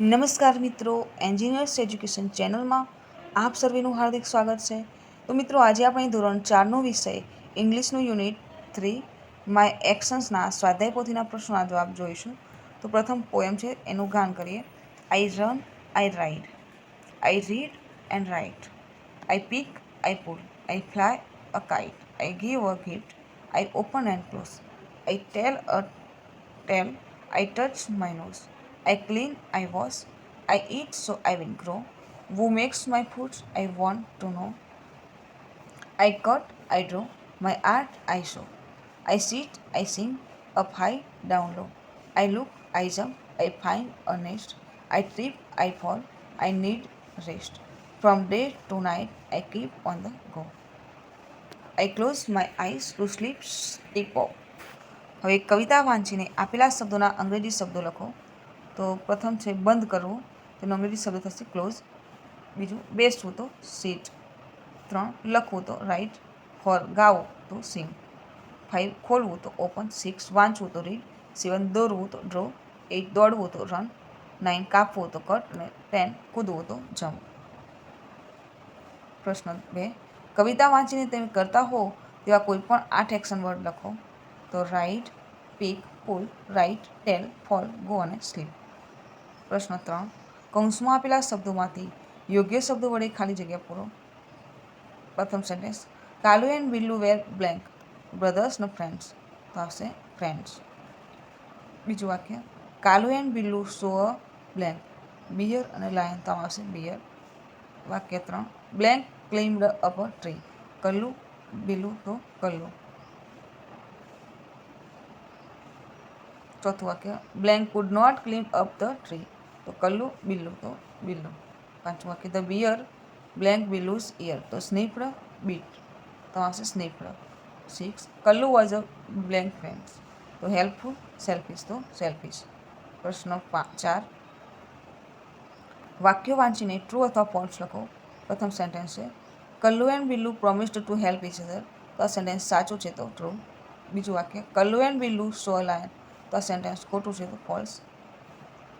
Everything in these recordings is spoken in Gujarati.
નમસ્કાર મિત્રો એન્જિનિયર્સ એજ્યુકેશન ચેનલમાં આપ સર્વેનું હાર્દિક સ્વાગત છે. તો મિત્રો, આજે આપણે ધોરણ ચારનો વિષય ઇંગ્લિશનું યુનિટ થ્રી માય એક્શન્સના સ્વાધ્યાય પોથીના પ્રશ્નોના જવાબ જોઈશું. તો પ્રથમ પોએમ છે, એનું ગાન કરીએ. I run I ride I read and write I pick I pull I fly a kite I give a gift I open and close I tell a tale I touch my nose I clean, I wash, I eat so I will grow. Who makes my food? I want to know. I cut, I draw, my art I show. I sit, I sing, up high, down low. I look, I jump, I find a nest. I trip, I fall, I need rest. From day to night, I keep on the go. I close my eyes to sleep, sleep off. હવે કવિતા વાંચીને આપેલા શબ્દોના અંગ્રેજી શબ્દો લખો તો પ્રથમ છે બંધ કરવું. તેનો અંગ્રેજી શબ્દ થશે ક્લોઝ. બીજું બેસવું તો સીટ ત્રણ, લખવું તો રાઇટ ફોર ગાવું તો સિંગ ફાઇવ ખોલવું તો ઓપન સિક્સ વાંચવું તો રીડ સેવન દોરવું તો ડ્રો એઇટ દોડવું તો રન નાઇન કાપવું તો કટ અને ટેન કૂદવું તો જમ્પ પ્રશ્ન બે. કવિતા વાંચીને તમે કરતા હો તેવા કોઈ પણ આઠ એક્શન વર્ડ લખો. તો write pick pull write tell fall go અને સ્લીપ પ્રશ્ન ત્રણ. કૌંસમાં આપેલા શબ્દોમાંથી યોગ્ય શબ્દો વડે ખાલી જગ્યા પૂરો. પ્રથમ sentence. Kalu and Billu were blank. Brothers ને ફ્રેન્ડ્સ. તો આવશે ફ્રેન્ડ્સ. બીજું વાક્ય. Kalu and Billu saw blank. Bear અને લાયન. તો આવશે બિયર. વાક્ય ત્રણ. Blank climbed up a tree. Kallu, Billu તો કલ્લુ. ચોથું વાક્ય. Blank could not clean up the tree. તો કલ્લુ, બિલ્લુ, તો બિલ્લુ. પાંચમું વાક્ય the bear, blank Billu's ear તો સ્નીફડ, બીટ. તો આવશે sniffed. Six, Kallu was a blank friends તો હેલ્પફુલ, સેલ્ફિશ, તો સેલ્ફિશ. પ્રશ્ન ચાર. વાક્યો વાંચીને ટ્રુ અથવા ફોલ્સ લખો. પ્રથમ સેન્ટેન્સ છે, Kallu and Billu promised to help each other તો આ સેન્ટેન્સ સાચું છે તો ટ્રુ બીજું વાક્ય, Kallu and Billu saw lion તો આ સેન્ટેન્સ ખોટું છે તો false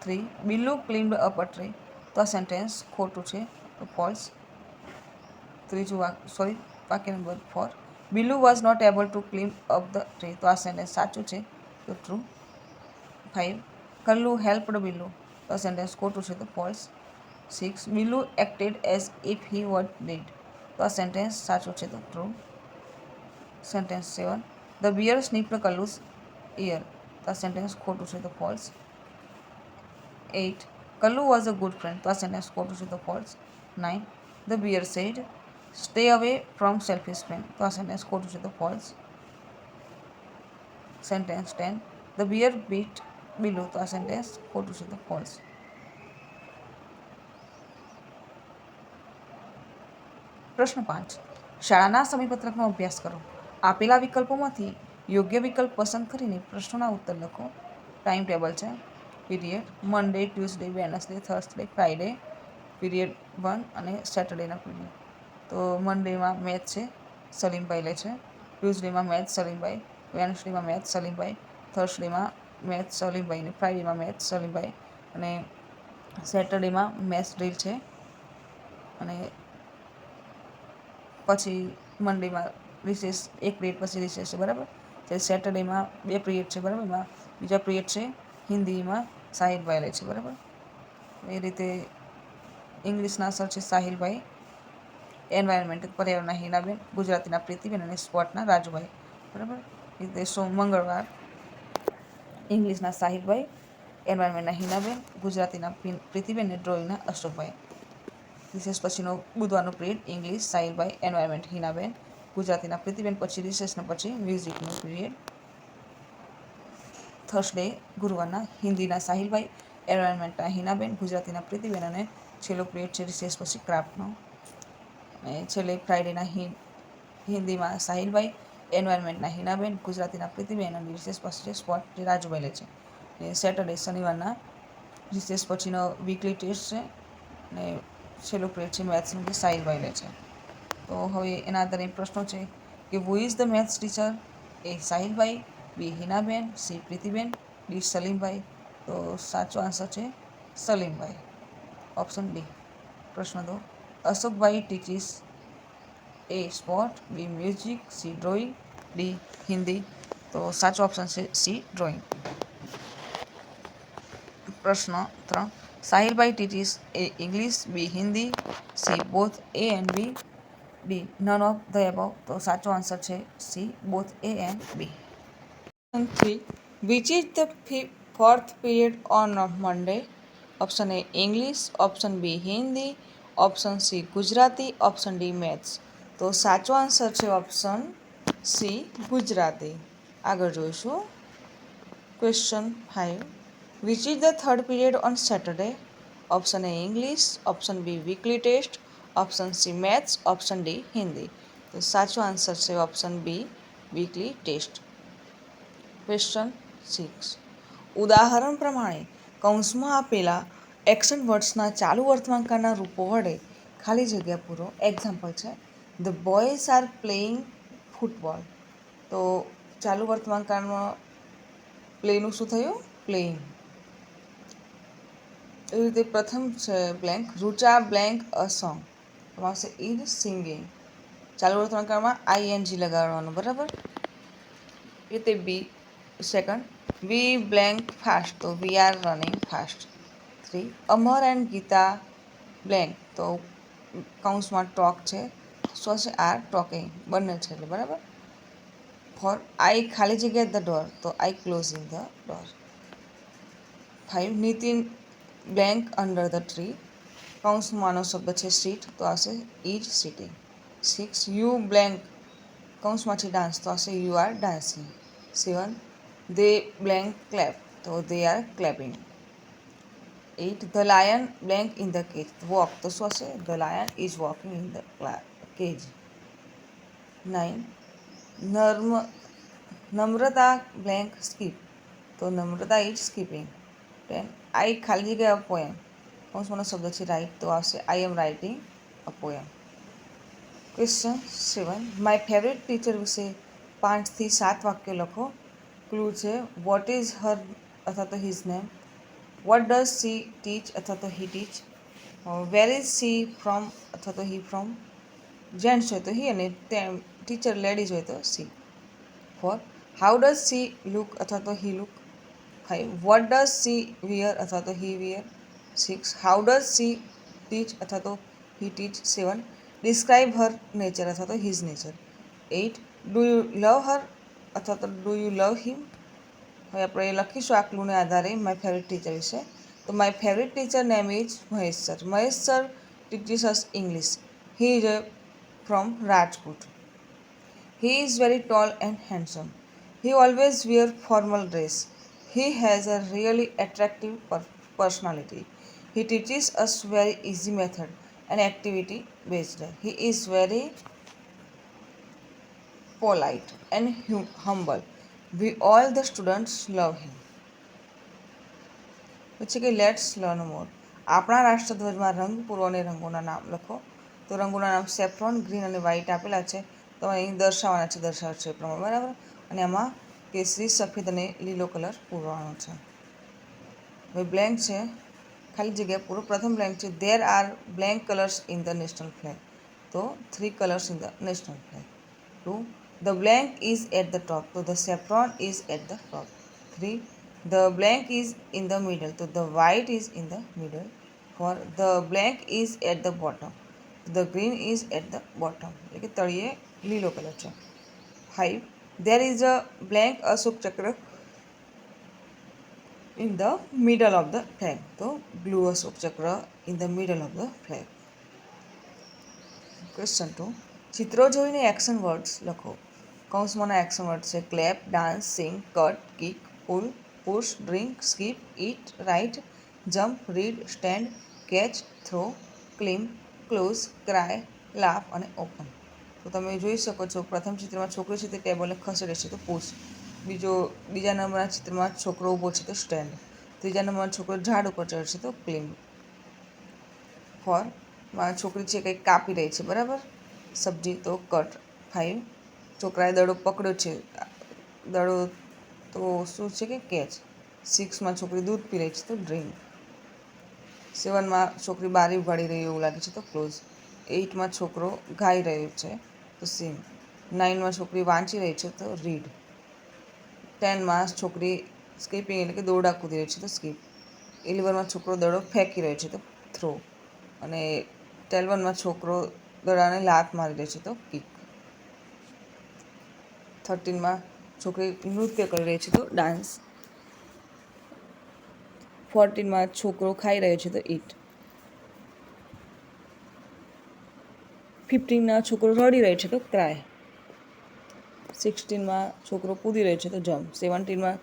three Billu climbed up a tree તો આ સેન્ટેન્સ ખોટું છે તો ફોલ્સ ત્રીજું વાક સોરી વાક્ય number four Billu was not able to climb up the tree તો આ સેન્ટેન્સ સાચું છે તો true five Kallu helped Billu તો આ સેન્ટેન્સ ખોટું છે તો false six Billu acted as if he what did તો આ સેન્ટેન્સ સાચું છે તો true sentence seven the bear sniffed Kallu's ear તો આ સેન્ટેન્સ ખોટું છે તો false eight Kallu was a good friend તો આ quoted to the false. False nine the said, said stay away from selfish friend તો quoted to the false. Sentence false sentence ten the below. Beat Billu quoted આ સેન્ટેન્સ false. પ્રશ્ન પાંચ શાળાના સમયપત્રકનો અભ્યાસ કરો આપેલા વિકલ્પોમાંથી યોગ્ય વિકલ્પ પસંદ કરીને પ્રશ્નોના ઉત્તર લખો ટાઈમ ટેબલ છે period Monday Tuesday Wednesday Thursday Friday period one અને સેટરડેના પીરિયડ તો મંડેમાં મેથ છે, સલીમભાઈ લે છે. ટ્યુઝડેમાં મેથ સલીમભાઈ. વેનસડેમાં મેથ સલીમભાઈ. થર્સડેમાં મેથ સલીમભાઈ. અને ફ્રાઈડેમાં મેથ સલીમભાઈ. અને સેટરડેમાં મેથ્સ ડ્રીલ છે. અને પછી મંડેમાં રિસેસ એક પિરિયડ પછી રિસેસ છે, બરાબર? જ્યારે સેટરડેમાં બે પીરિયડ છે, બરાબર? એમાં બીજા પિરિયડ છે, હિન્દીમાં સાહિલભાઈ લે છે, બરાબર? એ રીતે ઇંગ્લિશના સર છે સાહિલભાઈ એન્વાયરમેન્ટ પર્યાવરણના હિનાબેન ગુજરાતીના પ્રીતિબેન અને સ્પોર્ટના રાજુભાઈ, બરાબર? એ રીતે સો મંગળવાર ઇંગ્લિશના સાહિલભાઈ એન્વાયરમેન્ટના હિનાબેન ગુજરાતીના પ્રીતિબેન અને ડ્રોઈંગના અશોકભાઈ. રિસેસ પછીનો બુધવારનો period English Sahilbhai environment Hinaben ગુજરાતીના પ્રીતિબેન, પછી રિસેસના પછી મ્યુઝિકનો પિરિયડ થર્સડે ગુરુવારના હિન્દીના સાહિલભાઈ, એન્વાયરમેન્ટના હિનાબેન, ગુજરાતીના પ્રીતિબેન અને છેલ્લો પિરિયડ છે રિસેસ પછી ક્રાફ્ટનો. અને છેલ્લે ફ્રાઈડેના હિન્દીમાં સાહિલભાઈ, એન્વાયરમેન્ટના હિનાબેન, ગુજરાતીના પ્રીતિબેન અને રિસેસ પછી છે સ્પોટ જે રાજુભાઈ લે છે. અને સેટરડે શનિવારના રિસેસ પછીનો વીકલી ટેસ્ટ છે. અને છેલ્લો પ્રિયડ છે મેથ્સનું જે સાહિલભાઈ લે છે. તો હવે એના આધારે પ્રશ્નો છે કે who is the maths teacher A Sahilbhai B Hinaben C. Pritiben, D. Salimbhai. તો સાચો આન્સર છે સલીમભાઈ. ઓપ્શન બી પ્રશ્ન દો. Ashokbhai teaches A sport B music C drawing D Hindi તો સાચો ઓપ્શન છે સી ડ્રોઈંગ પ્રશ્ન ત્રણ. Sahilbhai teaches A English B Hindi C both A and B D none of the above તો સાચો આન્સર છે C both A and B three which is the fourth period on Monday option A English option B Hindi option C Gujarati option D maths તો સાચો આન્સર છે ઓપ્શન સી ગુજરાતી આગળ જોઈશું. Question five which is the third period on Saturday option A English option B weekly test option C maths option D Hindi તો સાચો આન્સર છે option B weekly test question six ઉદાહરણ પ્રમાણે, કૌંસમાં આપેલા એક્શન વર્ડ્સના ચાલુ વર્તમાનકાળના રૂપો વડે ખાલી જગ્યા પૂરો. એક્ઝામ્પલ છે the boys are playing football તો ચાલુ વર્તમાનકાળમાં પ્લેનું શું થયું? પ્લેઇંગ એવી રીતે પ્રથમ છે blank Rucha blank a song એમાં આવશે ઇઝ સિંગિંગ ચાલુ વર્તમાનકાળમાં આઈએનજી લગાડવાનું, બરાબર? એ રીતે B second we blank fast તો we are running fast three Amar and Gita blank તો કાઉન્સમાં ટોક છે. શું છે આર ટોકિંગ બંને છે એટલે, બરાબર? ફોર આઈ ખાલી જગ્યા ધ ડોર તો I closing the door five Nitin blank under the tree કૌંસમાંનો શબ્દ છે સીટ તો આવશે is sitting six you blank કૌંસમાંથી dance તો આવશે you are dancing seven they blank clap તો they are clapping at the lion blank in the cage walk તો શું હશે the lion is walking in the cage nine નર્મ Namrata blank skip તો Namrata is skipping ten I ખાલી જગ્યા પોએમ કૌંસમાંનો શબ્દ છે રાઇટ તો આવશે I am writing a poem question seven my favourite teacher વિશે પાંચથી સાત વાક્યો લખો ક્લુ છે વોટ ઇઝ હર અથવા તો his name what does she teach અથવા તો he teach where is she from અથવા તો હી ફ્રોમ જેન્ટ્સ હોય તો હી અને ટીચર લેડીઝ હોય તો she four how does she look અથવા તો he look five what does she wear અથવા તો he wear six how does she teach અથવા તો he teach seven describe Har nature અથવા તો his nature eight do you love her અથવા તો ડુ યુ લવ હિમ હવે આપણે લખીશું આ ક્લુને આધારે માય ફેવરેટ ટીચર વિશે તો my favourite teacher name is Mahesh sir Mahesh sir teaches us English he is from Rajkot he is very tall and handsome he always formal dress he has a really attractive per- personality he teaches us very easy method and activity based he is very polite and hum- humble. We all the students love him. પછી કે લેટ્સ લર્ન મોર આપણા રાષ્ટ્રધ્વજમાં રંગ પૂર્વ અને રંગોના નામ લખો. તો રંગોના નામ સેફ્રોન ગ્રીન અને વ્હાઇટ આપેલા છે. તો અહીં દર્શાવવાના છે દર્શાવ છે પ્રમાણે, બરાબર? અને આમાં કેસરી, સફેદ અને લીલો કલર પૂરવાનો છે. હવે બ્લેન્ક છે. ખાલી જગ્યા પૂરો. પ્રથમ બ્લેન્ક છે. There are blank colours in the national flag તો three colours in the national flag two the blank is at the top તો the saffron is at the top three the blank is in the middle તો the white is in the middle four the blank is at the bottom the green is at the bottom એટલે કે તળિયે લીલો કલર છે there is a blank ashok chakra in the middle of the flag. So, blue ashok chakra in the middle of the flag. Question two ચિત્રો જોઈને એક્શન વર્ડ્સ લખો કૌંસમાંના એક્શન વર્ડ છે. Clap dance sing cut, kick, pull, push, drink, skip eat write jump, read, stand, catch, throw climb close, cry, laugh અને ઓપન. તો તમે જોઈ શકો છો, પ્રથમ ચિત્રમાં છોકરો છે તે ટેબલને ખસેડે છે, તો પુશ. બીજો, બીજા નંબરના ચિત્રમાં છોકરો ઊભો છે, તો સ્ટેન્ડ. ત્રીજા નંબરનો છોકરો ઝાડ ઉપર ચડશે તો ક્લીમ ફોર મારા છોકરી છે કંઈક કાપી રહી છે, બરાબર? સબ્જી, તો કટ. ફાઇવ છોકરાએ દડો પકડ્યો છે. દડો તો શું છે કે કેચ સિક્સમાં છોકરી દૂધ પી રહી છે તો ડ્રિંક સેવનમાં છોકરી બારી ઉગાડી રહી એવું લાગે છે તો ક્લોઝ એઇટમાં છોકરો ગાઈ રહ્યો છે તો સીમ નાઇનમાં છોકરી વાંચી રહી છે તો રીડ ટેનમાં છોકરી સ્કીપિંગ એટલે કે દોરડા કૂદી રહી છે તો સ્કીપ ઇલેવનમાં છોકરો દડો ફેંકી રહ્યો છે તો થ્રો અને ટેલવનમાં છોકરો દડાને લાત મારી રહ્યો છે તો કિક થર્ટીનમાં છોકરી નૃત્ય કરી રહી છે તો ડાન્સ ફોર્ટીનમાં છોકરો ખાઈ રહ્યો છે તો ઈટ ફિફ્ટીનમાં છોકરો રડી રહ્યો છે તો ક્રાય સિક્સટીનમાં છોકરો કૂદી રહ્યો છે તો જમ્પ સેવન્ટીનમાં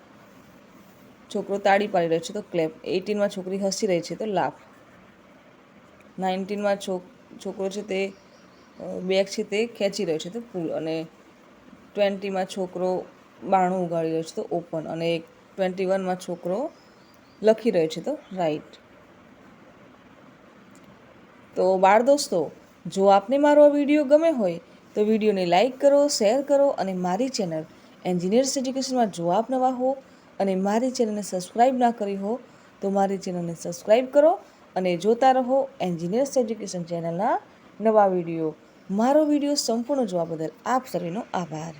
છોકરો તાળી પાડી રહ્યો છે તો ક્લેપ એટીનમાં છોકરી હસી રહી છે તો લાફ નાઇન્ટીનમાં છોક, છોકરો છે તે બેગ છે તે ખેંચી રહ્યો છે તો પુલ અને ટ્વેન્ટીમાં છોકરો બાણું ઉગાડી રહ્યો છે તો ઓપન અને એક ટ્વેન્ટી વનમાં છોકરો લખી રહ્યો છે તો રાઈટ તો બાળ દોસ્તો, જો આપને મારો આ વીડિયો ગમે હોય, તો વિડીયોને લાઇક કરો શેર કરો અને મારી ચેનલ એન્જિનિયર્સ એજ્યુકેશનમાં જો આપ નવા હો અને મારી ચેનલને સબસ્ક્રાઈબ ના કરી હો, તો મારી ચેનલને સબસ્ક્રાઈબ કરો અને જોતા રહો એન્જિનિયર્સ એજ્યુકેશન ચેનલના નવા વીડિયો મારો વીડિયો સંપૂર્ણ જોવા બદલ આપ સર્વેનો આભાર.